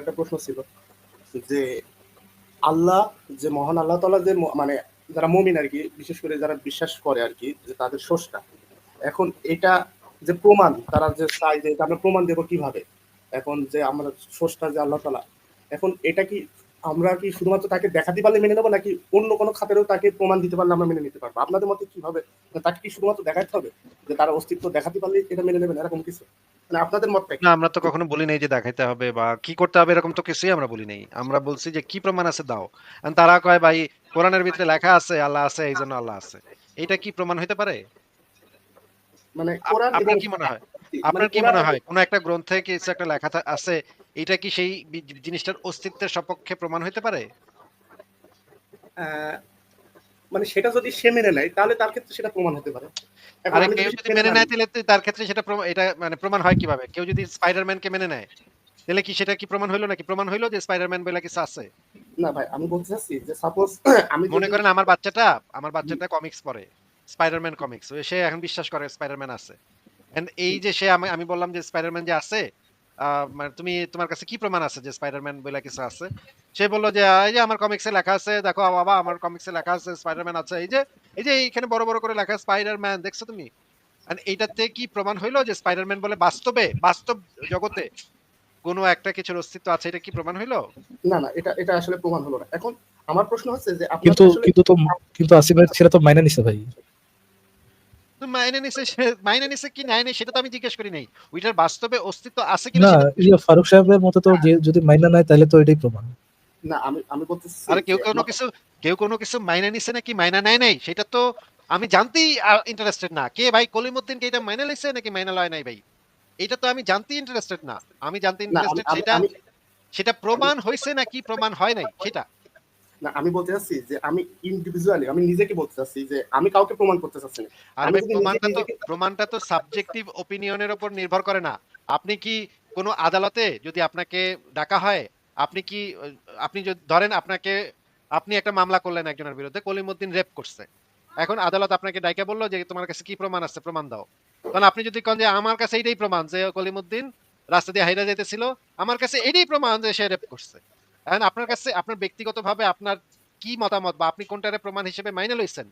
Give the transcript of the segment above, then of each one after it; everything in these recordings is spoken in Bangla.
একটা প্রশ্ন ছিল যে আল্লাহ, যে মহান আল্লাহ তালা যে মানে যারা মমিন আর কি, বিশেষ করে যারা বিশ্বাস করে আর কি, যে তাদের সোসটা এখন এটা যে প্রমাণ, তারা যে চাই যে এটা আমরা প্রমাণ দেবো কীভাবে? এখন যে আমরা সোসটা যে আল্লাহ তালা এখন এটা কি আমরা কি শুধুমাত্র তাকে দেখাতে পারলে মেনে নেব, নাকি অন্য কোনো খাতেরও তাকে প্রমাণ দিতে পারলে আমরা মেনে নিতে পারব? আপনাদের মতে কীভাবে তাকে কি শুধুমাত্র দেখাতে হবে যে তার অস্তিত্ব দেখাতে পারলে এটা মেনে নেবেন, এরকম কিছু? মানে আপনাদের মতটা কি? না, আমরা তো কখনো বলি নাই যে দেখাইতে হবে বা কি করতে হবে, এরকম তো কিছুই আমরা বলি নাই। আমরা বলছি যে কি প্রমাণ আছে দাও। তারা কয়, ভাই, কোরআনের ভিতরে লেখা আছে, আল্লাহ আছে এই জন্য আল্লাহ আছে। এটা কি প্রমাণ হইতে পারে? মানে কোরআন আপনার কি মনে হয়? মানে আপনার কি মনে হয়? কোন একটা গ্রন্থে কিছু একটা লেখা আছে? এটা কি সেই জিনিসটার অস্তিত্বের সপক্ষে প্রমাণ হইতে পারে? মানে সেটা যদি সে মেনে নেয় তাহলে তার ক্ষেত্রে সেটা প্রমাণ হতে পারে। আরে কেউ যদি মেনে নেয় তাহলে তার ক্ষেত্রে সেটা এটা মানে প্রমাণ হয় কীভাবে? কেউ যদি স্পাইডারম্যানকে মেনে নেয় তাহলে কি সেটা কি প্রমাণ হইল নাকি? প্রমাণ হইল যে স্পাইডারম্যান বলে কিছু আছে? না ভাই আমি বলতে চাচ্ছি যে সাপোজ আমি মনে করেন আমার বাচ্চাটা আমার বাচ্চাটা কমিক্স পড়ে। স্পাইডারম্যান কমিক্স সে এখন বিশ্বাস করে স্পাইডারম্যান আছে। এন্ড এই যে সে আমি বললাম যে স্পাইডারম্যান যে আছে মানে তুমি তোমার কাছে কি প্রমাণ আছে যে স্পাইডারম্যান বলে কিছু আছে? সে বলল যে এই যে আমার কমিক্সে লেখা আছে দেখো বাবা আমার কমিক্সে লেখা আছে স্পাইডারম্যান আছে। এই যে এই যে এইখানে বড় বড় করে লেখা স্পাইডারম্যান দেখছ তুমি? এইটাতে কি প্রমাণ হইল যে স্পাইডারম্যান বলে বাস্তবে বাস্তব জগতে কোনো একটা কিছুর অস্তিত্ব আছে এটা কি প্রমাণ হইল? না না এটা এটা আসলে প্রমাণ হলো না। এখন আমার প্রশ্ন হচ্ছে যে কিন্তু কিন্তু তো কিন্তু আসিফ ভাই সেটা তো মাইনে নিছে ভাই। মাইনে নিছে মাইনে নিছে কি নাই নাই সেটা তো আমি জিজ্ঞেস করি নাই। ওইটার বাস্তবে অস্তিত্ব আছে কিনা না সেটা- ইয়ে ফারুক সাহেবের মতে তো যদি মাইনা নেয় তাহলে তো এটাই প্রমাণ। না আমি আমি বলতে আরে কেউ কোনো কিছু কেউ কোনো কিছু মাইনে নিছে নাকি মাইনা নেয় নাই সেটা তো আমি জানতেই ইন্টারেস্টেড না। কে ভাই কলিমুদ্দিন কে এটা মাইনে লইছে নাকি মাইনা লয় নাই ভাই? এটা তো আমি জানতেই ইন্টারেস্টেড না। আমি জানতে ইন্টারেস্টেড সেটা সেটা প্রমাণ হয়েছে নাকি প্রমাণ হয় নাই? সেটা। না আমি বলতে চাচ্ছি যে আমি ইন্ডিভিজুয়ালি আমি নিজেকে বলতে চাচ্ছি যে আমি কাউকে প্রমাণ করতে চাচ্ছি না। আমি প্রমাণটা তো প্রমাণটা তো সাবজেক্টিভ ওপিনিয়নের উপর নির্ভর করে না। আপনি কি কোনো আদালতে যদি আপনাকে ডাকা হয় আপনি কি আপনি যদি ধরেন আপনাকে আপনি একটা মামলা করলেন একজনের বিরুদ্ধে কলিমুদ্দিন রেপ করছে। এখন আদালত আপনাকে ডাইকা বলল যে তোমার কাছে কি প্রমাণ আছে প্রমাণ দাও। কারণ আপনি যদি কন যে আমার কাছে এইটাই প্রমাণ যে কলিমুদ্দিন রাস্তা দিয়ে হাইরা যেতেছিল আমার কাছে এটাই প্রমাণ যে সে রেপ করছে। এখন আপনার কাছে আপনার ব্যক্তিগতভাবে আপনার কি মতামত বা আপনি কোনটারে প্রমাণ হিসেবে মাইনে লইছেন?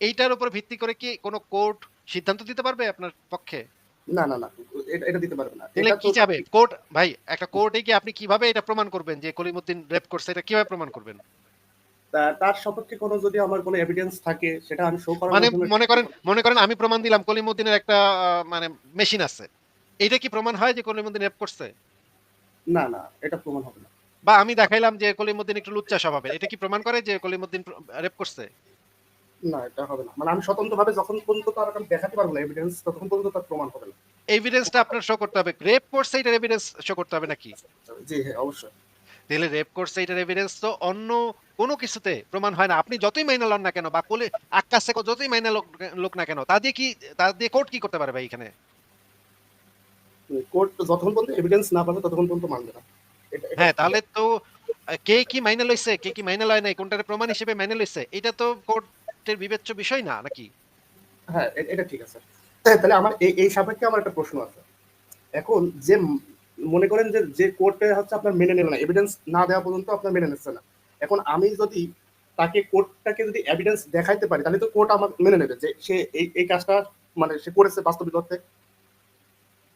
এইটার উপর ভিত্তি করে কি কোনো কোর্ট সিদ্ধান্ত দিতে পারবে আপনার পক্ষে? না না না এটা এটা দিতে পারবে না। এটা কি চাবে কোর্ট ভাই একটা কোর্টে কি আপনি কীভাবে এটা প্রমাণ করবেন যে কলিমুদ্দিন রেপ করছে এটা কীভাবে প্রমাণ করবেন? তার সপক্ষে কোনো যদি আমার কোনো এভিডেন্স থাকে সেটা আমি শো করার মানে মনে করেন মনে করেন আমি প্রমাণ দিলাম কলিমুদ্দিনের একটা মানে মেশিন আছে। এটা কি প্রমাণ হয় যে কলিমুদ্দিন রেপ করছে? না না এটা প্রমাণ হবে না। বা আমি দেখাইলাম যে কলিমুদ্দিন একটু লুচ্চা স্বভাবের। এটা কি প্রমাণ করে যে কলিমুদ্দিন রেপ করছে? না এটা হবে না। মানে আমি স্বতন্ত্রভাবে যখন পর্যন্ত তার আমি দেখাতে পারব না এভিডেন্স তখন পর্যন্ত তার প্রমাণ হবে না। এভিডেন্সটা আপনার শো করতে হবে। রেপ করছে এটার এভিডেন্স শো করতে হবে নাকি? জি হ্যাঁ অবশ্যই। তাহলে রেপ করছে এটার এভিডেন্স তো অন্য কোনো কিছুতে প্রমাণ হয় না। আপনি যতই মাইনা লন না কেন বা কোলে আকাশে যতই মাইনা লোক না কেন তা দিয়ে কি তা দিয়ে কোর্ট কি করতে পারবে এখানে? কোর্ট যতক্ষণ পর্যন্ত এভিডেন্স না পাবে ততক্ষণ পর্যন্ত মানবে না। এটা- এটা- হ্যাঁ তাহলে তো কে কি মাইনে লইছে কে কি মাইনে লয় নাই কোনটার প্রমাণ হিসেবে মাইনে লইছে এটা তো কোর্টের বিবেচ্য বিষয় না নাকি? হ্যাঁ এটা ঠিক আছে। হ্যাঁ, তাহলে আমার এই এই সাপেক্ষে আমার একটা প্রশ্ন আছে। এখন যে মনে করেন যে যে কোর্টে হচ্ছে আপনার মেনে নেবে না এভিডেন্স না দেওয়া পর্যন্ত আপনার মেনে নিচ্ছে না। এখন আমি যদি তাকে কোর্টটাকে যদি এভিডেন্স দেখাইতে পারি তাহলে তো কোর্ট আমার মেনে নেবে যে সে এই এই কাজটা মানে সে করেছে বাস্তবিক অর্থে।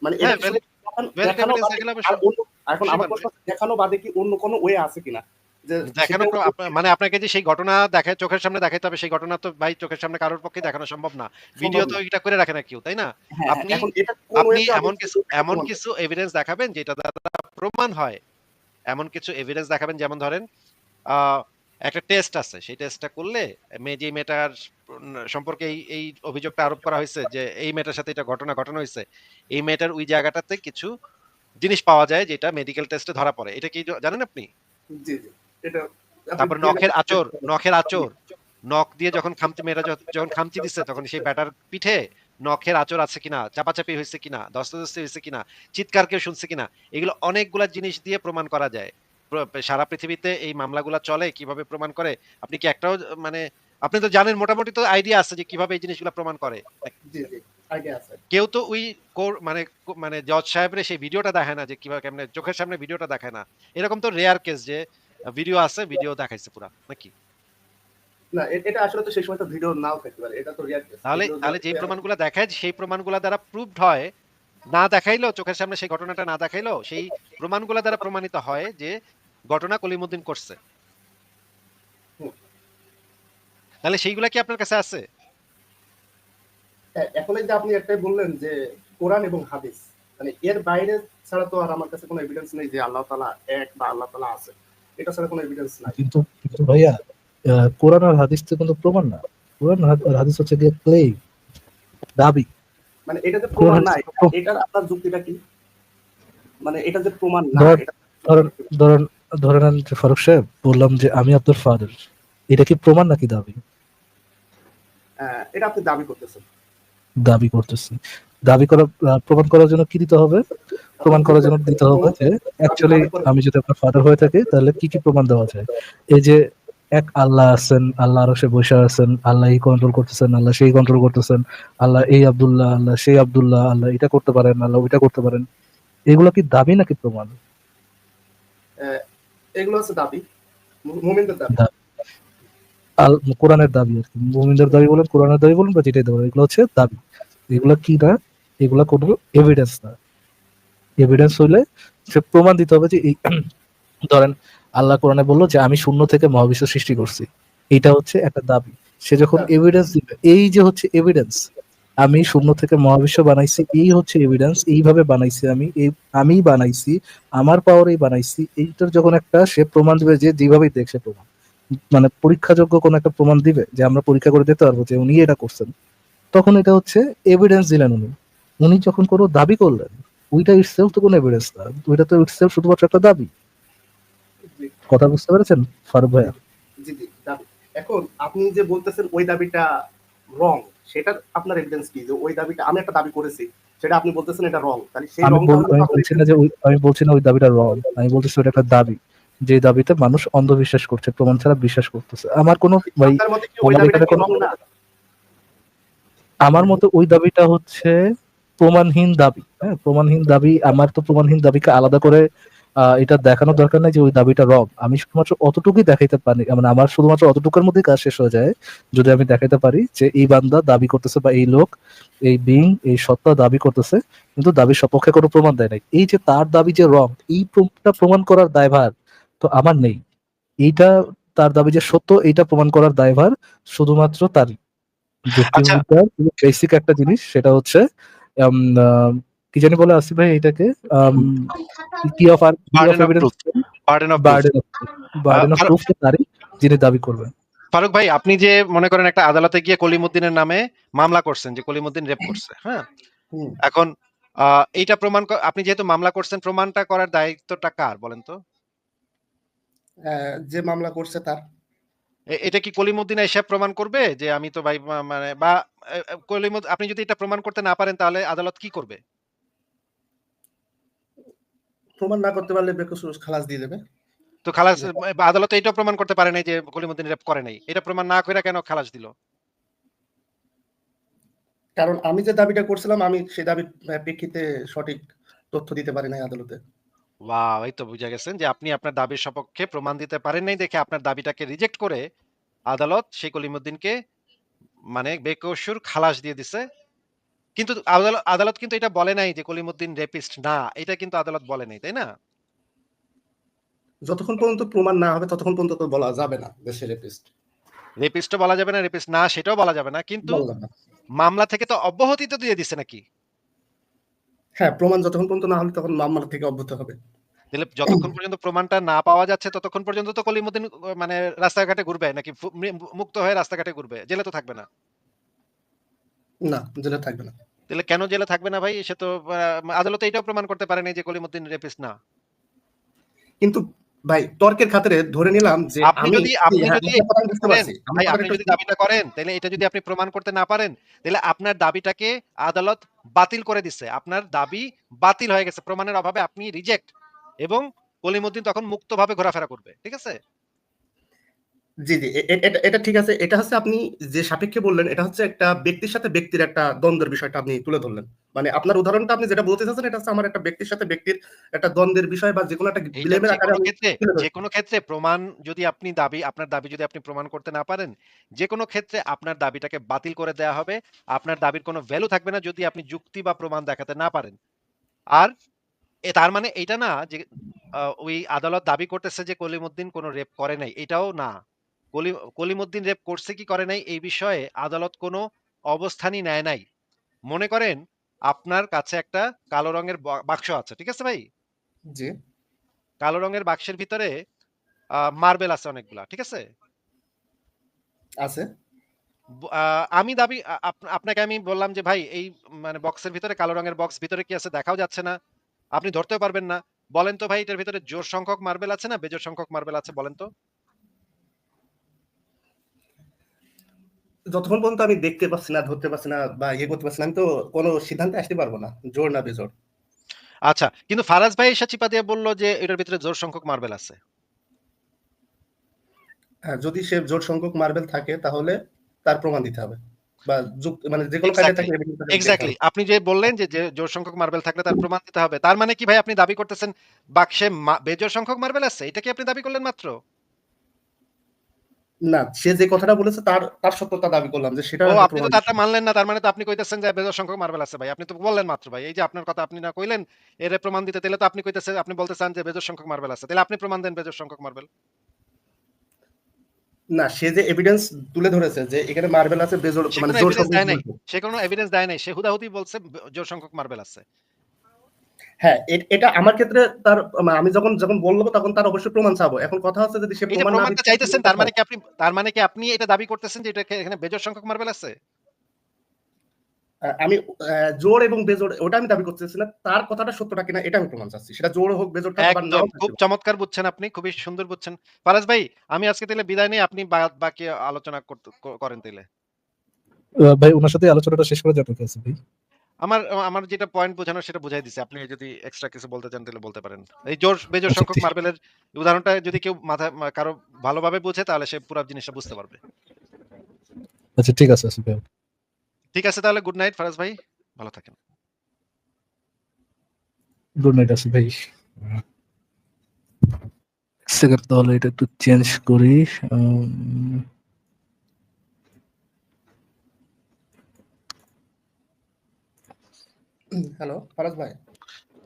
মানে দেখানো- বাদে দেখালে আর অবশ্য- অন্য- এখন আমার প্রশ্ন দেখানো বাদে কি অন্য কোনো ওয়ে আছে কিনা? দেখানো মানে আপনাকে যে সেই ঘটনা দেখে চোখের সামনে দেখাইতে হবে সেই ঘটনা তো ভাই চোখের সামনে কারোর পক্ষে দেখানো সম্ভব না। ভিডিও তো। এটা করে রাখে না কেউ তাই না? হ্যাঁ, আপনি- আপনি এমন কিছু এমন কিছু এভিডেন্স দেখাবেন যেটা দ্বারা প্রমাণ হয়। এমন কিছু এভিডেন্স দেখাবেন যেমন ধরেন আহ, একটা টেস্ট আছে। সেই টেস্টটা করলে মেয়ে যে মেয়েটার সম্পর্কে এই এই অভিযোগটা আরোপ করা হয়েছে যে এই মেয়েটার সাথে এটা ঘটনা ঘটনা হয়েছে এই মেয়েটার ওই জায়গাটাতে কিছু জিনিস পাওয়া যায় যেটা মেডিকেল টেস্টে ধরা পড়ে। এটা কি জানেন আপনি? জি জি। এটা তারপর নখের আচর নখের আচর নখ দিয়ে যখন খামচি মেয়েরা যখন খামচি দিচ্ছে তখন সেই ব্যাটার পিঠে নখের আচর আছে কিনা চাপাচাপি হয়েছে কিনা দস্তদস্তি হয়েছে কিনা চিৎকার কেউ শুনছে কিনা এগুলো অনেকগুলা জিনিস দিয়ে প্রমাণ করা যায়। সারা পৃথিবীতে এই মামলাগুলা চলে কীভাবে প্রমাণ করে? আপনি কি একটাও মানে আপনি তো জানেন মোটামুটি তো আইডিয়া আছে যে কীভাবে এই জিনিসগুলো প্রমাণ করে। কেউ তো ওই মানে মানে জজ সাহেবের সেই ভিডিওটা দেখায় না যে কীভাবে কেমনে চোখের সামনে ভিডিওটা দেখায় না। এরকম তো রেয়ার কেস যে ভিডিও আছে ভিডিও দেখাইছে পুরা নাকি? না এটা আসলে তো সেই সময় তো ভিডিও নাও থাকতে পারে এটা তো রিয়াল তাহলে তাহলে যে প্রমাণগুলো দেখায় সেই প্রমাণগুলো দ্বারা প্রুভড হয় না দেখাইলেও চোখের সামনে সেই ঘটনাটা না দেখাইলেও সেই প্রমাণগুলো দ্বারা প্রমাণিত হয় যে ঘটনা কলিমুদ্দিন করছে। তাহলে সেইগুলা কি আপনার কাছে আছে? এখন যে আপনি একটাই বললেন যে কোরআন এবং হাদিস মানে এর বাইরে ছাড়া তো আর আমার কাছে কোনো এভিডেন্স নেই যে আল্লাহ তাআলা এক বা আল্লাহ তাআলা আছে। এটা ছাড়া কোনো এভিডেন্স নাই। কিন্তু কিন্তু ভাইয়া কোরআন আর হাদিস তো কোনো প্রমাণ না। কোরআন আর হাদিস হচ্ছে গিয়ে ক্লেম দাবি। মানে এটা যে প্রমাণ নাই এটার আপনার যুক্তিটা কি? মানে এটা যে প্রমাণ না ধরেন ধরেন ধরে নেন যে ফারুক সাহেব বললাম যে আমি আপনার ফাদার। এটা কি প্রমাণ নাকি দাবি? এটা আপনি দাবি করতেছেন। দাবি করতেছি। দাবি করা প্রমাণ করার জন্য কি দিতে হবে? প্রমাণ করার জন্য দিতে হবে যে অ্যাকচুয়ালি আমি যদি আপনার ফাদার হয়ে থাকি তাহলে কি কি প্রমাণ দেওয়া যায়? এই যে এক আল্লাহ আছেন আল্লাহ আরও সে বসে আছেন আল্লাহ এই কন্ট্রোল করতেছেন আল্লাহ সেই কন্ট্রোল করতেছেন আল্লাহ এই আবদুল্লাহ আল্লাহ সেই আবদুল্লাহ আল্লাহ এটা করতে পারেন আল্লাহ ওইটা করতে পারেন। এগুলো কি দাবি নাকি প্রমাণ? এগুলো হচ্ছে দাবি। মুমিনদের দাবি। আল কোরআনের দাবি আর কি। মুমিনদের দাবি বলেন কোরআনের দাবি বলেন বা যেটাই দাবি এগুলো হচ্ছে দাবি। এগুলো কি না? এগুলো কোনো এভিডেন্স না। এভিডেন্স হইলে সে প্রমাণ দিতে হবে যে এই ধরেন আল্লাহ কোরআনে বলল যে আমি শূন্য থেকে মহাবিশ্ব সৃষ্টি করছি। এটা হচ্ছে একটা দাবি। সে যখন এভিডেন্স দিবে এই যে হচ্ছে এভিডেন্স আমি শূন্য থেকে মহাবিশ্ব বানাইছি, এই হচ্ছে এভিডেন্স এইভাবে বানাইছি আমি, এই আমি বানাইছি, আমার পাওয়ারেই বানাইছি, এইটার যখন একটা সে প্রমাণ দিবে যে যেভাবেই দেখছে প্রমাণ। মানে পরীক্ষাযোগ্য কোন একটা প্রমাণ দিবে যে আমরা পরীক্ষা করে দেখতে পারব যে উনি এটা করছেন। তখন এটা হচ্ছে এভিডেন্স দিলেন উনি। উনি যখন কোনো দাবি করলেন, ওইটা ইটসেলফ তো কোনো এভিডেন্স না, ওইটা তো ইটসেলফ শুধুমাত্র একটা দাবি। কথা বুঝতে পেরেছেন, ফারুক ভাইয়া? জি জি এখন আপনি যে বলতেছেন ওই দাবিটা রং সেটার আপনার এভিডেন্স কি? যে ওই দাবিটা আমি একটা দাবি করেছি সেটা আপনি বলতেছেন এটা রং তাহলে সেই আমি বলছি না যে আমি বলছি না ওই দাবিটা রং আমি বলতেছি ওটা একটা দাবি যে দাবিতে মানুষ অন্ধবিশ্বাস করছে প্রমাণ ছাড়া বিশ্বাস করতেছে। আমার কোনো ভাই আমার মতে ওই দাবিটা হচ্ছে প্রমাণহীন দাবি হ্যাঁ প্রমাণহীন দাবি আমার তো প্রমাণহীন দাবিকে আলাদা করে এটা দেখানোর দরকার নাই যে ওই দাবিটা রং আমি শুধুমাত্র অতটুকুই দেখাইতে পারি মানে আমার শুধুমাত্র অতটুকুর মধ্যেই কাজ শেষ হয়ে যায় যদি আমি দেখাইতে পারি যে এই বান্দা দাবি করতেছে বা এই লোক এই বিং এই সত্তা দাবি করতেছে কিন্তু দাবির সপক্ষে কোনো প্রমাণ দেয় নাই। এই যে তার দাবি যে রং এই প্রমাণ করার দায়ভার তো আমার নেই। এইটা তার দাবি যে সত্য এইটা প্রমাণ করার দায়ভার শুধুমাত্র তারই বেসিক একটা জিনিস সেটা হচ্ছে কি জানি বলে আসি ভাই এটাকে? কি of R. Burden of burden of burden of proof তারই যিনি দাবি করবেন। ফারুক ভাই আপনি যে মনে করেন একটা আদালতে গিয়ে কলিমুদ্দিনের নামে মামলা করছেন যে কলিমুদ্দিন রেপ করছে হ্যাঁ? এখন এইটা প্রমাণ আপনি যেহেতু মামলা করছেন প্রমাণটা করার দায়িত্বটা কার বলেন তো? যে মামলা করছে তার। এটা কি কলিমুদ্দিন এসে প্রমাণ করবে যে আমি তো ভাই মানে বা কলিমুদ আপনি যদি এটা প্রমাণ করতে না পারেন তাহলে আদালত কি করবে? প্রমাণ না করতে পারলে বেকসুর খালাস দিয়ে দেবে। তো খালাস আদালত এটা প্রমাণ করতে পারে নাই যে কলিমুদ্দিন রেপ করে নাই। এটা প্রমাণ না করে কেন খালাস দিল? কারণ আমি যে দাবিটা করছিলাম আমি সেই দাবির প্রেক্ষিতে সঠিক তথ্য দিতে পারি নাই আদালতে। ওয়াও এই তো বুঝা গেছেন যে আপনি আপনার দাবির সপক্ষে প্রমাণ দিতে পারেন নাই দেখে আপনার দাবিটাকে রিজেক্ট করে আদালত সেই কলিমুদ্দিনকে মানে বেকসুর খালাস দিয়ে দিছে। কিন্তু আদালত আদালত কিন্তু এটা বলে নাই যে কলিমুদ্দিন রেপিস্ট না এটা কিন্তু আদালত বলে নাই তাই না? যতক্ষণ পর্যন্ত প্রমাণ না হবে ততক্ষণ পর্যন্ত তো বলা যাবে না দেশের রেপিস্ট রেপিস্টও বলা যাবে না রেপিস্ট না সেটাও বলা যাবে না কিন্তু মামলা থেকে তো অব্যাহতি তো দিয়ে দিছে নাকি? হ্যাঁ প্রমাণ যতক্ষণ পর্যন্ত না হলে তখন মামলা থেকে অব্যাহত হবে। তাহলে যতক্ষণ পর্যন্ত প্রমাণটা না পাওয়া যাচ্ছে ততক্ষণ পর্যন্ত তো কলিমুদ্দিন মানে রাস্তাঘাটে ঘুরবে নাকি মুক্ত হয়ে রাস্তাঘাটে ঘুরবে? জেলে তো থাকবে না। না জেলে থাকবে না। তাহলে কেন জেলে থাকবে না ভাই? সে তো আদালতে এটাও প্রমাণ করতে পারেনি যে কলিমুদ্দিন রেপিস্ট না। কিন্তু ভাই তর্কের খাতিরে ধরে নিলাম যে আপনি যদি আপনি হ্যাঁ, যদি ভাই আপনি যদি দাবিটা করেন তাহলে এটা যদি আপনি প্রমাণ করতে না পারেন তাহলে আপনার দাবিটাকে আদালত বাতিল করে দিচ্ছে আপনার দাবি বাতিল হয়ে গেছে। প্রমাণের অভাবে আপনি রিজেক্ট এবং কলিমুদ্দিন তখন মুক্তভাবে ঘোরাফেরা করবে। ঠিক আছে? জি, জি। এটা ঠিক আছে। এটা হচ্ছে আপনি যে সাপেক্ষে বললেন, এটা হচ্ছে একটা ব্যক্তির সাথে ব্যক্তির একটা দ্বন্দ্বের বিষয়টা আপনি তুলে ধরলেন। মানে আপনার উদাহরণটা আপনি যেটা বলতে চাচ্ছেন, এটা হচ্ছে আমার একটা ব্যক্তির সাথে ব্যক্তির একটা দ্বন্দ্বের বিষয় বা যেকোনো একটা এইটা ব্লেমের আকারে ক্ষেত্রে ধরছি। যেকোনো ক্ষেত্রে প্রমাণ যদি আপনি দাবি আপনার দাবি যদি আপনি প্রমাণ করতে না পারেন, যেকোনো ক্ষেত্রে আপনার দাবিটাকে বাতিল করে দেয়া হবে। আপনার দাবির কোনো ভ্যালু থাকবে না যদি আপনি যুক্তি বা প্রমাণ দেখাতে না পারেন। আর এ তার মানে এটা না যে ওই আদালত দাবি করতেছে যে কলিমুদ্দিন কোনো রেপ করে নাই। এটাও না। কলি কলিমুদ্দিন রেপ করছে কি করে নাই এই বিষয়ে আদালত কোনো অবস্থানই নেয় নাই। মনে করেন আপনার কাছে একটা কালো রঙের বাক্স আছে। ঠিক আছে ভাই? জি। কালো রঙের বাক্সের ভিতরে মার্বেল আছে অনেকগুলা। ঠিক আছে? আছে। আমি দাবি আপনাকে আমি বললাম যে, "ভাই এই মানে বক্সের ভিতরে কালো রঙের বক্স ভিতরে কি আছে দেখাও যাচ্ছে না। আপনি ধরতেও পারবেন না। বলেন তো ভাই এটার ভিতরে জোর সংখ্যক মার্বেল আছে না বেজোড় সংখ্যক মার্বেল আছে বলেন তো?" যতক্ষণ পর্যন্ত আমি দেখতে পাচ্ছি না, ধরতে পারছি না বা ইয়ে করতে পারছি না, আমি তো কোনো সিদ্ধান্তে আসতে পারব না। জোড় না বেজোড়। আচ্ছা, কিন্তু ফারাজ ভাই এসে চিপা দিয়ে বলল যে এটার ভিতরে জোড় সংখ্যক মার্বেল আছে। হ্যাঁ, যদি সে জোড় সংখ্যক মার্বেল থাকে তাহলে তার প্রমাণ দিতে হবে। বা মানে। হবে। আপনি যে বললেন যে, যে জোড় সংখ্যক মার্বেল থাকলে তার প্রমাণ দিতে হবে। তার মানে কি ভাই আপনি দাবি করতেছেন বাক্সে মা বেজোড় সংখ্যক মার্বেল আছে? এটা কি আপনি দাবি করলেন মাত্র? না, সে যে কথাটা বলেছে তার তার সত্যতা দাবি করলাম যে সেটা আপনি তো তারটা মানলেন না। তার মানে তো আপনি কইতেছেন যে বেজোড় সংখ্যক মার্বেল আছে ভাই। আপনি তো বললেন মাত্র ভাই। এই যে আপনার কথা আপনি না কইলেন, এরে প্রমাণ দিতে তাইলে তো আপনি কইতেছেন আপনি বলতে চান যে বেজোড় সংখ্যক মার্বেল আছে। তাইলে আপনি প্রমাণ দেন বেজোড় সংখ্যক মার্বেল। না, সে যে এভিডেন্স তুলে ধরেছে যে এখানে মার্বেল আছে মানে এভিডেন্স সংখ্যক। সে কোনো এভিডেন্স দেয় নাই। সে হুদাহুদি বলছে জোড় সংখ্যক মার্বেল আছে। হ্যাঁ, এটা আমার ক্ষেত্রে তার আমি যখন যখন বলব তখন তার অবশ্যই প্রমাণ চাবো। এখন কথা হচ্ছে যদি সে প্রমাণ না চাইতেছেন তার মানে কি আপনি তার মানে কি আপনি এটা দাবি করতেছেন যে এটা এখানে বেজোড় সংখ্যক মার্বেল আছে? আমি জোড় এবং বেজোড় ওটা আমি দাবি করতেছি না। তার কথাটা সত্যটা কিনা এটা আমি প্রমাণ চাচ্ছি। সেটা জোড় হোক বেজোড় থাকুক বা নাও একদম খুব চমৎকার বুঝছেন আপনি। খুবই সুন্দর বুঝছেন। ফারাজ ভাই আমি আজকে তাহলে বিদায় নেই। আপনি বাকি আলোচনা করতে করেন তাহলে ভাই ওনার সাথে আলোচনাটা শেষ করে যাতে আছে ভাই। আমার আমার যেটা পয়েন্ট বোঝানোর সেটা বুঝাই দিছি। আপনি যদি এক্সট্রা কিছু বলতে চান তাহলে বলতে পারেন। এই জোর বেজোড় আচ্ছা সংখ্যক মার্বেলের উদাহরণটা যদি কেউ মাথায় মা কারও ভালোভাবে বুঝে তাহলে সে পুরা জিনিসটা বুঝতে পারবে। আচ্ছা ঠিক আছে আসিফ ভাই। ঠিক আছে তাহলে গুড নাইট ফারাজ ভাই। ভালো থাকেন। গুড নাইট আসিফ ভাই। সেকেন্ড তাহলে এটা একটু চেঞ্জ করি। হ্যালো, ফারাজ ভাই।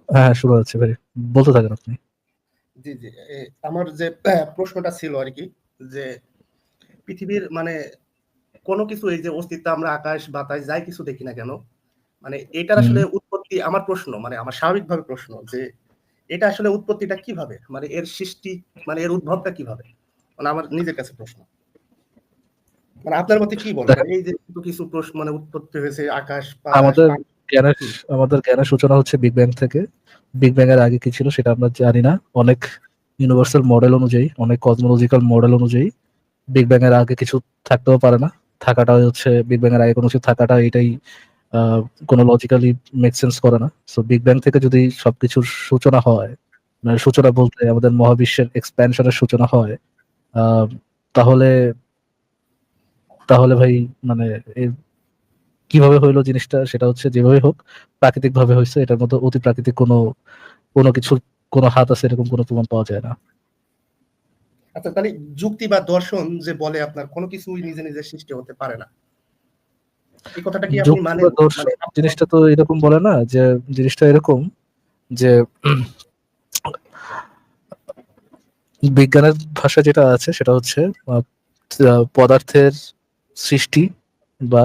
হ্যাঁ, শুরু হচ্ছে ভাই। বলতে থাকেন আপনি। জি, জি। আমার যে প্রশ্নটা ছিল আরকি যে পৃথিবীর মানে কোন কিছু এই যে অস্তিত্ব আমরা আকাশ, বাতাস যাই কিছু দেখি না কেন, মানে এটার আসলে উৎপত্তি আমার প্রশ্ন মানে আমার স্বাভাবিকভাবে প্রশ্ন যে এটা আসলে উৎপত্তিটা কীভাবে? মানে এর সৃষ্টি মানে এর উদ্ভবটা কীভাবে? মানে আমার নিজের কাছে প্রশ্ন। মানে আপনার মতে কি বলে? দেখেন মানে এই যে কিছু প্রশ্ন মানে উৎপত্তি হয়েছে আকাশ, আমাদের জ্ঞানের আমাদের জ্ঞানের সূচনা হচ্ছে বিগ ব্যাং থেকে। বিগ ব্যাং এর আগে কি ছিল সেটা আমরা জানি না। অনেক ইউনিভার্সাল মডেল অনুযায়ী, অনেক কসমোলজিক্যাল মডেল অনুযায়ী বিগ ব্যাং এর আগে কিছু থাকতেও পারে না। থাকাটা হচ্ছে বিগ ব্যাং এর আগে কোনো কিছু থাকাটা এটাই কোনো লজিক্যালি মেক সেন্স করে না। সো বিগ ব্যাং থেকে যদি সবকিছুর সূচনা হয়, মানে সূচনা বলতে আমাদের মহাবিশ্বের এক্সপ্যানশন এর সূচনা হয়, তাহলে তাহলে ভাই মানে কীভাবে হইল জিনিসটা সেটা হচ্ছে যেভাবে হোক প্রাকৃতিক ভাবে হইছে। এটার মধ্যে অতি প্রাকৃতিক কোনো, কোনো কিছুর কোনো হাত আছে এরকম কোনো প্রমাণ পাওয়া যায় না। আচ্ছা তাহলে যুক্তি বা দর্শন যে বলে আপনার কোন কিছুই নিজে, নিজে সৃষ্টি হতে পারে না। এই কথাটা কি আপনি মানে জিনিসটা তো এরকম বলে না যে জিনিসটা এরকম যে বিজ্ঞানের ভাষা যেটা আছে সেটা হচ্ছে পদার্থের সৃষ্টি বা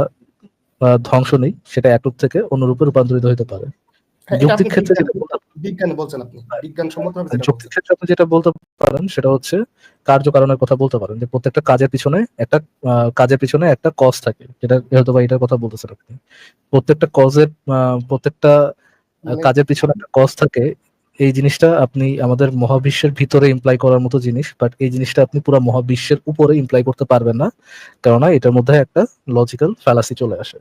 আ ধ্বংস নেই। সেটা এক থেকে অন্যরূপে রূপান্তরিত হতে পারে। হ্যাঁ, এটা যুক্তির আপনি ক্ষেত্রে বিজ্ঞান, যেটা বলতে বলছেন আপনি। বিজ্ঞানসম্মতভাবে যেটা ক্ষেত্রে আপনি যেটা বলতে পারেন সেটা হচ্ছে কার্যকারণের কথা বলতে পারেন। যে প্রত্যেকটা কাজের পিছনে একটা কাজের পিছনে একটা কজ থাকে। যেটা হয়তোবা এটার কথা বলতেছেন আপনি। প্রত্যেকটা কজের প্রত্যেকটা মানে কাজের পিছনে একটা কজ থাকে। এই জিনিসটা আপনি আমাদের মহাবিশ্বের ভিতরে ইমপ্লাই করার মতো জিনিস। বাট এই জিনিসটা আপনি পুরা মহাবিশ্বের উপরে ইমপ্লাই করতে পারবেন না। কেননা এটার মধ্যে একটা লজিক্যাল ফ্যালাসি চলে আসে।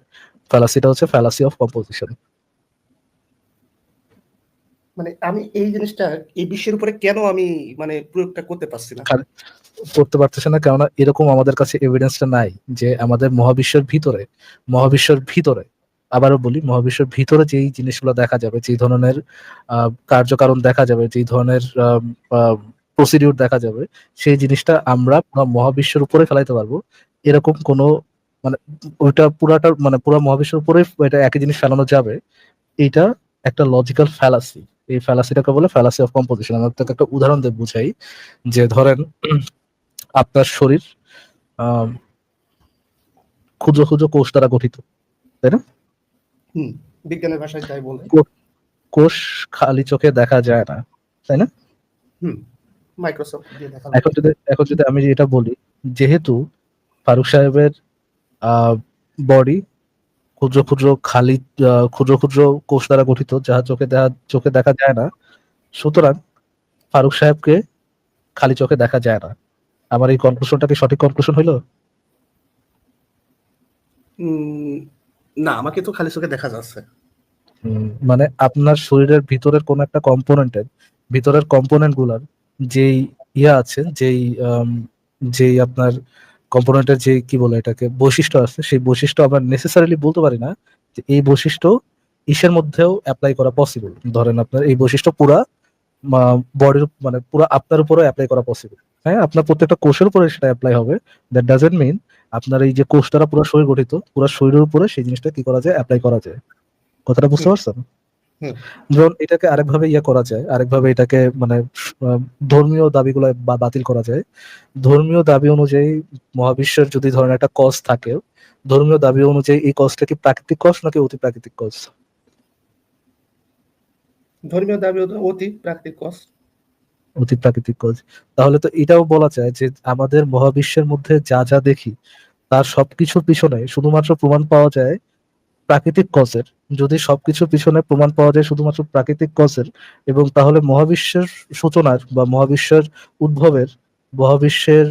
ফ্যালাসিটা হচ্ছে ফ্যালাসি অফ কম্পোজিশন। মানে আমি এই জিনিসটা এই বিশ্বের উপরে কেন আমি মানে প্রয়োগটা করতে পারছি না করতে পারতেছে না কেননা এরকম আমাদের কাছে এভিডেন্সটা নাই যে আমাদের মহাবিশ্বের ভিতরে মহাবিশ্বের ভিতরে আবারও বলি, মহাবিশ্বের ভিতরে যেই জিনিসগুলো দেখা যাবে, যেই ধরনের কার্যকারণ দেখা যাবে, যেই ধরনের প্রসিডিউর দেখা যাবে, সেই জিনিসটা আমরা মহাবিশ্বের উপরে ফেলাইতে পারব। এরকম কোনো মানে ওইটা পুরাটা মানে পুরো মহাবিশ্বের উপরে এটা একই জিনিস ফেলানো যাবে। এটা একটা লজিক্যাল ফ্যালাসি এই ফ্যালাসিটাকে বলে ফ্যালাসি অফ কম্পোজিশন আমি আপনাকে একটা উদাহরণ দিয়ে বুঝাই, যে ধরেন, আপনার শরীর ক্ষুদ্র ক্ষুদ্র কোষ দ্বারা গঠিত হুম বিজ্ঞানের ভাষায় তাই বলে। কোষ খালি চোখে দেখা যায় না তাই না? হুম মাইক্রোসফট দিয়ে দেখা এখন যদি এখন যদি আমি এটা বলি যেহেতু ফারুক সাহেবের বডি ক্ষুদ্র ক্ষুদ্র খালি ক্ষুদ্র ক্ষুদ্র কোষ দ্বারা গঠিত যা চোখে দেখা চোখে দেখা যায় না সুতরাং ফারুক সাহেবকে খালি চোখে দেখা যায় না। আমার এই কনক্লুশনটা কি সঠিক কনক্লুশন হইল? না, আমাকে তো খালি চোখে দেখা যাচ্ছে। মানে আপনার শরীরের ভিতরের কোন একটা কম্পোনেন্টের ভিতরের কম্পোনেন্টগুলার যেই ইয়া আছে, যেই যেই আপনার কম্পোনেন্টের যে কি বলে এটাকে, বৈশিষ্ট্য আছে, সেই বৈশিষ্ট্য আমরা নেসেসারিলি বলতে পারি না যে এই বৈশিষ্ট্য ইসের মধ্যেও অ্যাপ্লাই করা পসিবল ধরেন আপনার এই বৈশিষ্ট্য পুরা বডির মানে পুরো আপনার উপরও অ্যাপ্লাই করা পসিবল হ্যাঁ আপনার প্রত্যেকটা কোষের উপরে সেটা অ্যাপ্লাই হবে। দ্যাট ডাজেন্ট মিন আপনার এই যে কোষ দ্বারা পুরো শরীর গঠিত পুরো শরীরের উপরে সেই জিনিসটা কি করা যায় অ্যাপ্লাই করা যায়? কথাটা বুঝতে পারছেন। ধরুন এটাকে আরেকভাবে ইয়ে করা যায় আরেকভাবে এটাকে মানে ধর্মীয় দাবিগুলো বা- বাতিল করা যায়। ধর্মীয় দাবি অনুযায়ী মহাবিশ্বের যদি ধরেন একটা কজ থাকে ধর্মীয় দাবি অনুযায়ী এই কজটা কি প্রাকৃতিক কজ নাকি অতি প্রাকৃতিক কজ ধর্মীয় দাবি অতি প্রাকৃতিক কস অতি প্রাকৃতিক কজ তাহলে তো এটাও বলা যায় যে আমাদের মহাবিশ্বের মধ্যে যা যা দেখি, তার সবকিছুর পিছনে শুধুমাত্র প্রমাণ পাওয়া যায় প্রাকৃতিক কজের যদি সবকিছুর পিছনে প্রমাণ পাওয়া যায় শুধুমাত্র প্রাকৃতিক কজের এবং তাহলে মহাবিশ্বের সূচনার বা মহাবিশ্বের উদ্ভবের, মহাবিশ্বের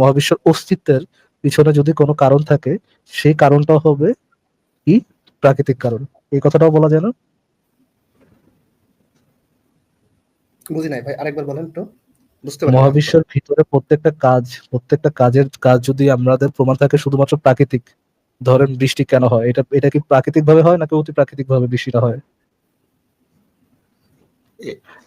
মহাবিশ্বের অস্তিত্বের পিছনে যদি কোনো কারণ থাকে, সেই কারণটা হবে কি? প্রাকৃতিক কারণ। এই কথাটাও বলা যায় না? বুঝি নাই ভাই আরেকবার বলেন তো বুঝতে পারি মহাবিশ্বের ভিতরে প্রত্যেকটা কাজ প্রত্যেকটা কাজের কাজ যদি আমাদের প্রমাণ থাকে শুধুমাত্র প্রাকৃতিক ধরেন বৃষ্টি কেন হয়? এটা এটা কি প্রাকৃতিক ভাবে হয় নাকি অতি প্রাকৃতিক ভাবে বৃষ্টিটা হয়?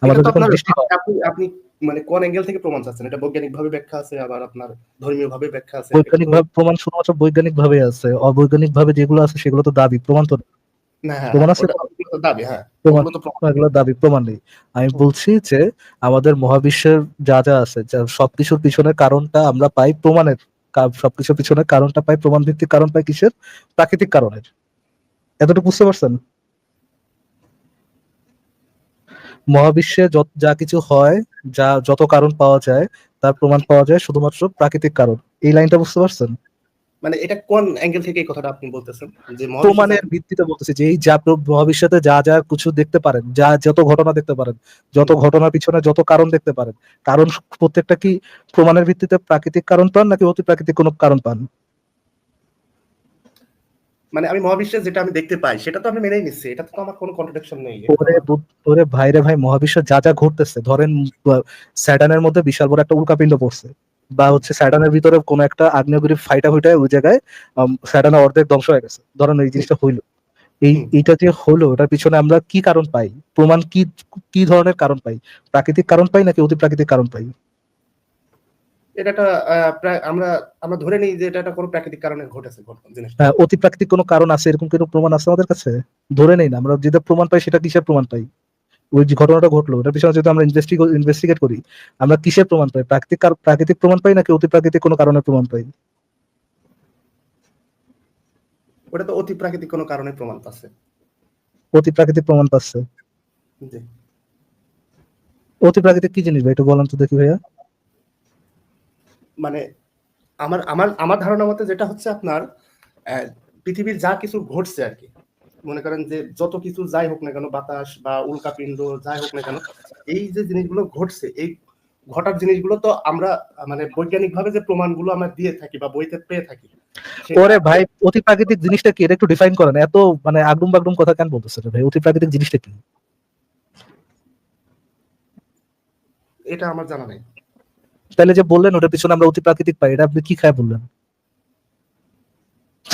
আমাদের যখন বৃষ্টি আপনি আপনি মানে কোন অ্যাঙ্গেল থেকে প্রমাণ চাচ্ছেন? এটা বৈজ্ঞানিক ভাবে ব্যাখ্যা আছে আবার আপনার ধর্মীয় ভাবে ব্যাখ্যা আছে। বৈজ্ঞানিক ভাবে প্রমাণ শুধুমাত্র বৈজ্ঞানিক ভাবে আছে। অবৈজ্ঞানিক ভাবে যেগুলো আছে সেগুলো তো দাবি প্রমাণ তো না হ্যাঁ প্রমাণ আছে? দাবি হ্যাঁ। দাবি প্রমাণ নেই। আমি বলছি যে আমাদের মহাবিশ্বের যা যা আছে সবকিছুর পিছনে কারণটা আমরা পাই প্রমাণের সবকিছুর পিছনে কারণটা পাই প্রমাণ ভিত্তিক কারণ পাই কিসের? প্রাকৃতিক কারণের। এতটুকু বুঝতে পারছেন? মহাবিশ্বে যত যা কিছু হয় যা যত কারণ পাওয়া যায় তার প্রমাণ পাওয়া যায় শুধুমাত্র প্রাকৃতিক কারণ। এই লাইনটা বুঝতে পারছেন? মানে এটা কোন অ্যাঙ্গেল থেকে এই কথাটা আপনি বলতেছেন? যে প্রমাণের ভিত্তিতে বলতেছি যে এই যা মহাবিশ্বতে যা যা কিছু দেখতে পারেন যা যত ঘটনা দেখতে পারেন যত ঘটনার পিছনে যত কারণ দেখতে পারেন কারণ প্রত্যেকটা কি প্রমাণের ভিত্তিতে প্রাকৃতিক কারণ পান নাকি অতি প্রাকৃতিক কোনো কারণ পান? মানে আমি মহাবিশ্বে যেটা আমি দেখতে পাই সেটা তো আমি মেনেই নিচ্ছি এটা তো আমার কোনো কন্ট্রাডিকশন নেই। ওরে ওরে ভাইরে ভাই মহাবিশ্ব যা যা ঘটতেছে ধরেন স্যাটার্নের মধ্যে বিশাল বড় একটা উল্কাপিণ্ড পড়ছে। বা হচ্ছে স্যাটার্নের ভিতরে কোনো একটা আগ্নেয়গিরি ফাইটা ফুইটায় ওই জায়গায় স্যাটার্নের অর্ধেক ধ্বংস হয়ে গেছে। ধরেন এই জিনিসটা হইল। এই। এইটা যে হলো ওটার পিছনে আমরা কি কারণ পাই? প্রমাণ কি কি ধরনের কারণ পাই? প্রাকৃতিক কারণ পাই নাকি অতি প্রাকৃতিক কারণ পাই? এটা একটা আমরা আমরা ধরে নিই যে এটা একটা কোনো প্রাকৃতিক কারণে ঘটেছে হ্যাঁ, অতি প্রাকৃতিক কোনো কারণ আছে এরকম কোনো প্রমাণ আছে আমাদের কাছে? ধরে নেই না আমরা যেটা প্রমাণ পাই সেটা কিসের প্রমাণ পাই? ওই যে ঘটনাটা ঘটলো ওটার পিছনে যদি আমরা ইনভেস্টিগেট করি আমরা কিসের প্রমাণ পাই? প্রাকৃতিক প্রাকৃতিক প্রমাণ পাই নাকি অতি প্রাকৃতিক কোনো কারণের প্রমাণ পাই? ওটা তো অতি প্রাকৃতিক কোনো কারণে প্রমাণ পাচ্ছে। অতি প্রাকৃতিক প্রমাণ পাচ্ছে। অতি প্রাকৃতিক কি জিনিস ভাই? একটু বলেন তো দেখি ভাইয়া। মানে আমার আমার আমার ধারণা মতে যেটা হচ্ছে আপনার পৃথিবীর যা কিছু ঘটছে আর কি মনে করেন যে যত কিছু যাই হোক না কেন বাতাস বা উল্কাপিণ্ড যাই হোক না কেন এই যে জিনিসগুলো ঘটছে এই ঘটার জিনিসগুলো তো আমরা মানে বৈজ্ঞানিক ভাবে যে প্রমাণগুলো আমরা দিয়ে থাকি বা বইতে পেয়ে থাকি ওরে ভাই অতি প্রাকৃতিক জিনিসটা কি? এটা একটু ডিফাইন করেন। এত মানে আগডুম বাগডুম কথা কেন বলতেছে ভাই? অতি প্রাকৃতিক জিনিসটা কি? এটা আমার জানা নাই। তাহলে যে বললেন ওটার পিছনে আমরা অতি প্রাকৃতিক পাই এটা আপনি কি খায় বললেন?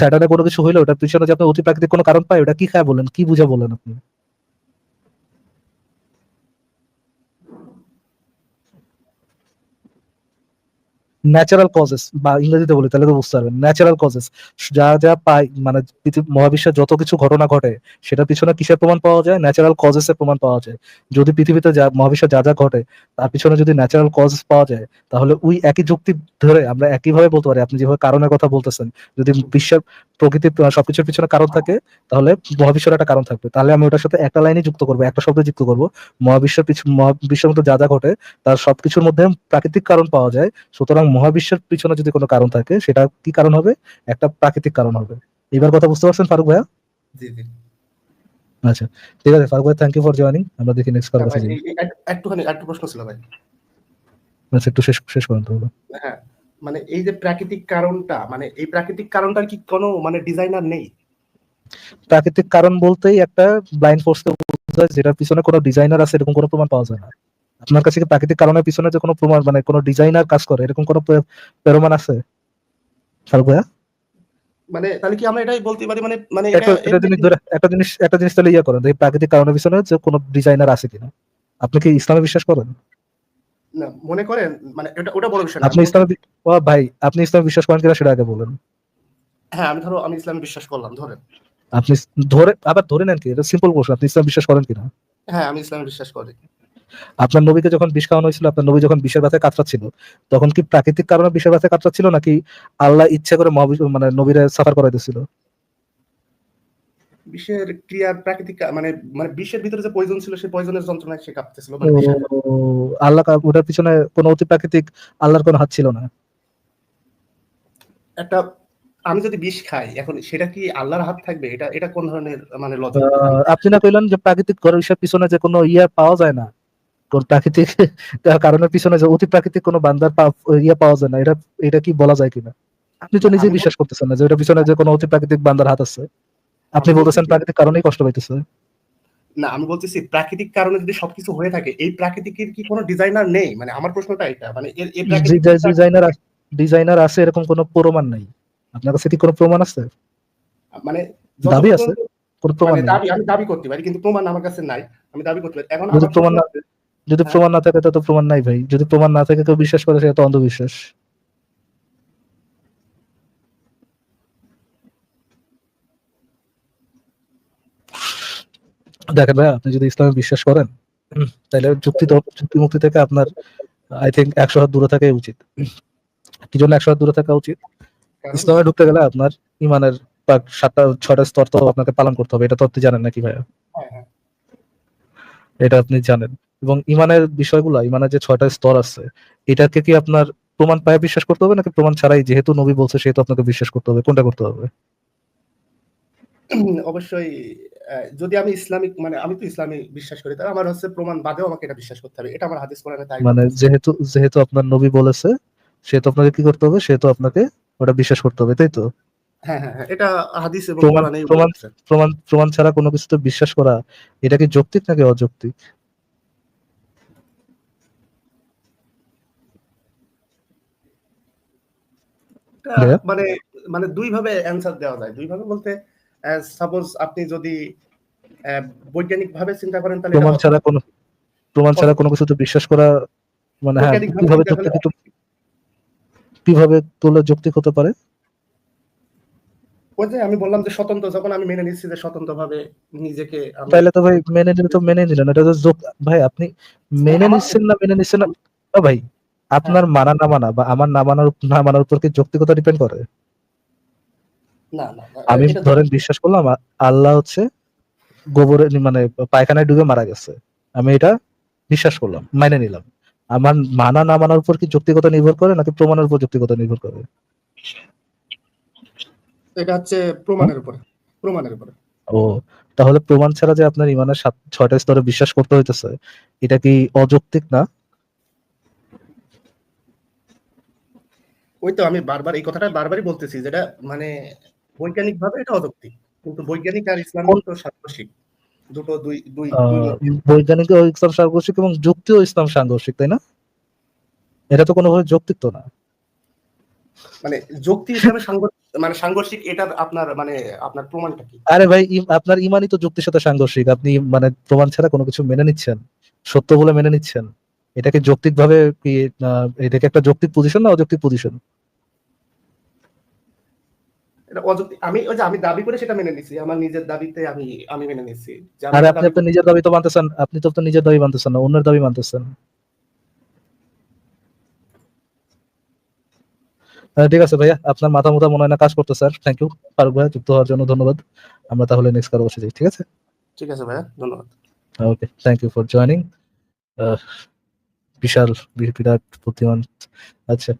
স্যাটারে কোনো কিছু হইল ওটার পিছনে যে আপনি অতি প্রাকৃতিক কোনো কারণ পায়, ওটা কি খায় বলেন? কি বুঝা বলেন আপনি? ন্যাচারাল কজেস বা ইংরেজিতে বলি, তাহলে তো বুঝতে পারবেন ন্যাচারাল কজেস যা যা পাই মানে মহাবিশ্বের যত কিছু ঘটনা ঘটে, সেটার পিছনে কিসের প্রমাণ পাওয়া যায়? ন্যাচারাল কজেস এর প্রমাণ পাওয়া যায়। যদি পৃথিবীতে যা, মহাবিশ্বে যা যা ঘটে, তার পিছনে যদি ন্যাচারাল কজেস পাওয়া যায়, তাহলে ওই একই যুক্তি ধরে আমরা একইভাবে বলতে পারি, আপনি যেভাবে কারণের কথা বলতেছেন, যদি বিশ্বের প্রকৃতির সবকিছুর পিছনে কারণ থাকে, তাহলে মহাবিশ্বের একটা কারণ থাকবে। তাহলে আমি ওটার সাথে একটা লাইনে যুক্ত করব, একটা শব্দ যুক্ত করব। মহাবিশ্বের পিছু, মহাবিশ্বের মধ্যে যা যা ঘটে, তার সবকিছুর মধ্যে প্রাকৃতিক কারণ পাওয়া যায়। সুতরাং মহাবিশ্বের পিছনে যদি কোনো কারণ থাকে সেটা কি কারণ হবে? একটা প্রাকৃতিক কারণ হবে। এবার কথা বুঝতে পারছেন ফারুক ভাইয়া? আচ্ছা ঠিক আছে ফারুক ভাই থ্যাংক ইউ ফর জয়েনিং আমরা দেখি নেক্সট কার কাছে যাই। একটুখানি একটু প্রশ্ন ছিল ভাই। আচ্ছা একটু শেষ শেষ করেন তো হ্যাঁ মানে এই যে প্রাকৃতিক কারণটা মানে এই প্রাকৃতিক কারণটার কি কোনো মানে ডিজাইনার নেই? প্রাকৃতিক কারণ বলতেই একটা ব্লাইন্ড ফোর্সকে বোঝায় যেটার পিছনে কোনো ডিজাইনার আছে এরকম কোনো প্রমাণ পাওয়া যায় না। আপনার কাছে কি প্রাকৃতিক কারণের পিছনে যে কোনো প্রমাণ মানে কোনো ডিজাইনার কাজ করে এরকম কোনো প্রমাণ আছে? ফারুক ভাইয়া? মানে তাহলে কি আমরা এটাই বলতে পারি? মানে মানে একটা জিনিস ধরে একটা জিনিস একটা জিনিস তাহলে ইয়ে করেন প্রাকৃতিক কারণের পিছনে যে কোনো ডিজাইনার আছে কিনা। আপনি কি ইসলামে বিশ্বাস করেন? না, মনে করেন মানে এটা ওটা বড় বিষয় না। আপনি ইসলামে ও ভাই আপনি ইসলামে বিশ্বাস করেন কিনা সেটা আগে বলেন। হ্যাঁ আমি ধরো আমি ইসলামে বিশ্বাস করলাম ধরেন। আপনি ধরে আবার ধরে নেন কি এটা সিম্পল প্রশ্ন আপনি ইসলাম বিশ্বাস করেন কিনা? হ্যাঁ আমি ইসলামে বিশ্বাস করি। আপনার নবীকে যখন বিষ খাওয়ানো হয়েছিল আপনার নবী যখন বিষের ব্যথায় কাতরাচ্ছিল তখন কি প্রাকৃতিক কারণে বিষের ব্যথায় কাতরাচ্ছিল নাকি আল্লাহ ইচ্ছা করে মানে নবীরে সাফার করাই দিছিল বিশ্বের ক্রিয়ার প্রাকৃতিক মানে মানে বিশ্বের ভিতরে যে পয়জন ছিল সেই পয়জনের যন্ত্রণায় সে কাঁপতেছিল। মানে আল্লাহ ওটার পিছনে কোনো অতি প্রাকৃতিক আল্লাহর কোনো হাত ছিল না? একটা আমি যদি বিষ খাই এখন সেটা কি আল্লাহর হাত থাকবে? এটা এটা কোন ধরনের মানে আপনি না কইলেন যে প্রাকৃতিক বিষয়ের পিছনে যে কোনো ইয়ে পাওয়া যায় না? প্রাকৃতিক কারণের পিছনে যে অতি প্রাকৃতিক কোনো বান্দার ইয়ে পাওয়া যায় না এটা এটা কি বলা যায় কিনা? আপনি তো আমি বিশ্বাস করতেছেন না যে ওটার পিছনে যে কোনো অতি প্রাকৃতিক বান্দার হাত আছে। আপনি বলতেছেন প্রাকৃতিক কারণেই কষ্ট পাইতেছে। না আমি বলতেছি প্রাকৃতিক কারণে যদি সবকিছু হয়ে থাকে এই প্রাকৃতিকের কি কোনো ডিজাইনার নেই? মানে আমার প্রশ্নটা এটা মানে এর ডিজাইনার ডিজাইনার আছে এরকম কোনো প্রমাণ নাই। আপনার কাছে কি কোনো প্রমাণ আছে? মানে দাবি আছে? কোনো প্রমাণ মানে নেই। দাবি আমি দাবি করতে পারি কিন্তু প্রমাণ আমার কাছে নাই। আমি দাবি করতে পারি। এখন প্রমাণ না যদি হ্যাঁ। প্রমাণ না থাকে তো প্রমাণ নাই ভাই। যদি প্রমাণ না থাকে কেউ বিশ্বাস করে সেটা তো অন্ধবিশ্বাস। দেখেন ভাই আপনি যদি ইসলামে বিশ্বাস করেন তাহলে যুক্তি যুক্তি মুক্তি থেকে আপনার আই থিঙ্ক একশো হাত দূরে থাকাই উচিত। কি জন্য একশো হাত দূরে থাকা উচিত? ইসলামে ঢুকতে গেলে আপনার ইমানের সাতটা ছটা স্তর তো আপনাকে পালন করতে হবে। এটা তো আপনি জানেন নাকি ভাইয়া? হ্যাঁ, হ্যাঁ। এটা আপনি জানেন। এবং ইমানের বিষয়গুলো ইমানের যে ছয়টা স্তর আছে এটাকে কি আপনার প্রমাণ পায়ে বিশ্বাস করতে হবে? নাকি প্রমাণ ছাড়াই যেহেতু নবী বলছে সেহেতু আপনাকে বিশ্বাস করতে হবে? কোনটা করতে হবে? অবশ্যই যদি আমি ইসলামিক মানে আমি তো ইসলামে বিশ্বাস করি তাহলে আমার হচ্ছে প্রমাণ বাদেও আমাকে এটা বিশ্বাস করতে হবে। এটা আমার হাদিস কোরআনে তাই মানে যেহেতু যেহেতু আপনার নবী বলেছে সেহেতু আপনাকে কি করতে হবে? সেহেতু আপনাকে ওটা বিশ্বাস করতে হবে তাই তো? হ্যাঁ হ্যাঁ হ্যাঁ এটা হাদিস এবং প্রমাণ- প্রমাণ- প্রমাণ প্রমাণ ছাড়া কোনো কিছুতে বিশ্বাস করা এটা কি যৌক্তিক নাকি অযৌক্তিক? এটা ভাইয়া? মানে মানে দুই ভাবে অ্যান্সার দেওয়া যায় দুই ভাবে বলতে সাপোজ আপনি যদি বৈজ্ঞানিক ভাবে চিন্তা করেন তাহলে প্রমাণ ছাড়া কোনো প্রমাণ ছাড়া কোনো কিছুতে বিশ্বাস করা মানে হ্যাঁ কীভাবে কীভাবে তোলে যৌক্তিক হতে পারে ওই যে আমি বললাম যে স্বতন্ত্র যখন আমি মেনে নিচ্ছি যে স্বতন্ত্র ভাবে নিজেকে তাহলে তো ভাই মেনে নিলে তো মেনে নিলেন এটা তো ভাই আপনি মেনে নিচ্ছেন না মেনে নিচ্ছেন না ও ভাই আপনার মানা না মানা বা আমার না মানার না মানার উপর কি যৌক্তিকতা ডিপেন্ড করে? আমি ধরেন বিশ্বাস করলাম আল্লাহ হচ্ছে গোবরে মানে পায়খানায় ডুবে মারা গেছে। আমি এটা বিশ্বাস করলাম মাইনে নিলাম। আমার মানা না মানার উপর কি যৌক্তিকতা নির্ভর করে নাকি প্রমাণের উপর যৌক্তিকতা নির্ভর করে? এটা হচ্ছে প্রমাণের উপরে প্রমাণের উপরে। ও তাহলে প্রমাণ ছাড়া যে আপনার ইমানের সাত ছয়টা স্তরে বিশ্বাস করতে হইতেছে এটা কি অযৌক্তিক না? ওই তো আমি বারবার এই কথাটা বারবারই বলতেছি যেটা মানে বৈজ্ঞানিক ভাবে এটা অযৌক্তিক কিন্তু বৈজ্ঞানিক আর ইসলাম তো সাংঘর্ষিক। দুটো দুই দুই বৈজ্ঞানিক ও ইসলাম সাংঘর্ষিক এবং যুক্তি ও ইসলাম সাংঘর্ষিক তাই না? এটা তো কোনোভাবে যৌক্তিক তো না। মানে যুক্তি হিসাবে সাংঘর্ষিক মানে সাংঘর্ষিক এটা আপনার মানে আপনার প্রমাণটা কি? আরে ভাই আপনার ইমানই তো যুক্তির সাথে সাংঘর্ষিক। আপনি মানে প্রমাণ ছাড়া কোনো কিছু মেনে নিচ্ছেন সত্য বলে মেনে নিচ্ছেন। এটাকে যৌক্তিক ভাবে কি এটাকে একটা যৌক্তিক পজিশন না অযৌক্তিক পজিশন এটা আমি ওই যে আমি দাবি করে সেটা মেনে নিছি আমার নিজের দাবিতে আমি আমি মেনে নিছি। আরে আপনি আপনার নিজের দাবি তো মানতেছেন আপনি তো আপনার নিজের দাবি মানতেছেন না অন্যের দাবি মানতেছেন। ঠিক আছে ভাইয়া আপনার মাথা মোথা মনে হয় না কাজ করতে স্যার থ্যাংক ইউ ফারুক ভাইয়া যুক্ত হওয়ার জন্য ধন্যবাদ। আমরা তাহলে নেক্সট কারও বসে যাই ঠিক আছে? ঠিক আছে ভাইয়া ধন্যবাদ। Okay thank you for joining বিশাল বিরাট প্রতিমান। আচ্ছা